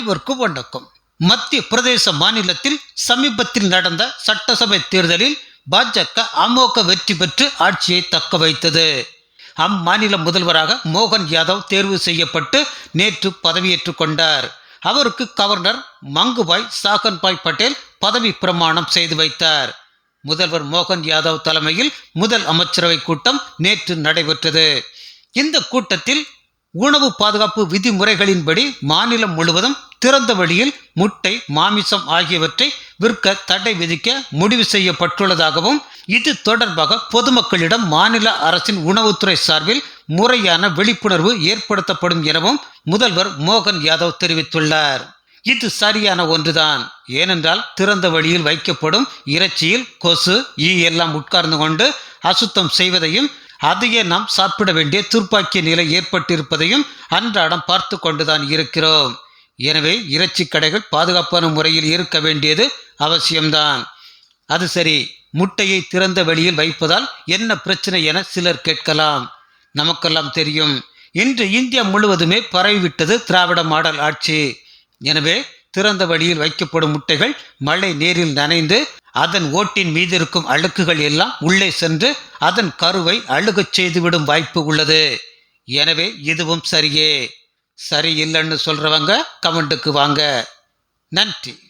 அனைவருக்கும் வணக்கம் மத்திய பிரதேச மாநிலத்தில் சமீபத்தில் நடந்த சட்டசபை தேர்தலில் பாஜக அமோக வெற்றி பெற்று ஆட்சியை தக்க வைத்தது. அம்மாநில முதல்வராக மோகன் யாதவ் தேர்வு செய்யப்பட்டு நேற்று பதவியேற்றுக் கொண்டார். அவருக்கு கவர்னர் மங்குபாய் சாகன்பாய் பட்டேல் பதவி பிரமாணம் செய்து வைத்தார். முதல்வர் மோகன் யாதவ் தலைமையில் முதல் அமைச்சரவை கூட்டம் நேற்று நடைபெற்றது. இந்த கூட்டத்தில் உணவு பாதுகாப்பு விதிமுறைகளின்படி மாநிலம் முழுவதும் திறந்த வழியில் முட்டை மாமிசம் ஆகியவற்றை விற்க தடை விதிக்க முடிவு செய்யப்பட்டுள்ளதாகவும் இது தொடர்பாக பொதுமக்களிடம் மாநில அரசின் உணவுத்துறை சார்பில் முறையான விழிப்புணர்வு ஏற்படுத்தப்படும் எனவும் முதல்வர் மோகன் யாதவ் தெரிவித்துள்ளார். இது சரியான ஒன்றுதான். ஏனென்றால் திறந்த வழியில் வைக்கப்படும் இறைச்சியில் கொசு ஈ எல்லாம் உட்கார்ந்து கொண்டு அசுத்தம் செய்வதையும் அதையே நாம் சாப்பிட வேண்டிய துர்ப்பாக்கிய நிலை ஏற்பட்டிருப்பதையும் அன்றாடம் பார்த்து கொண்டுதான் இருக்கிறோம். எனவே இறைச்சி கடைகள் பாதுகாப்பான முறையில் இருக்க வேண்டியது அவசியம்தான். அது சரி முட்டையை திறந்த வெளியில் வைப்பதால் என்ன பிரச்சனை என சிலர் கேட்கலாம். நமக்கெல்லாம் தெரியும். இன்று இந்தியா முழுவதுமே பரவிவிட்டது திராவிட மாடல் ஆட்சி. எனவே திறந்த வழியில் வைக்கப்படும் முட்டைகள் மழை நீரில் நனைந்து அதன் ஓட்டின் மீது இருக்கும் அழுக்குகள் எல்லாம் உள்ளே சென்று அதன் கருவை அழுகச் செய்துவிடும் வாய்ப்பு உள்ளது. எனவே இதுவும் சரியே. சரி இல்லைன்னு சொல்றவங்க கமெண்ட்டுக்கு வாங்க. நன்றி.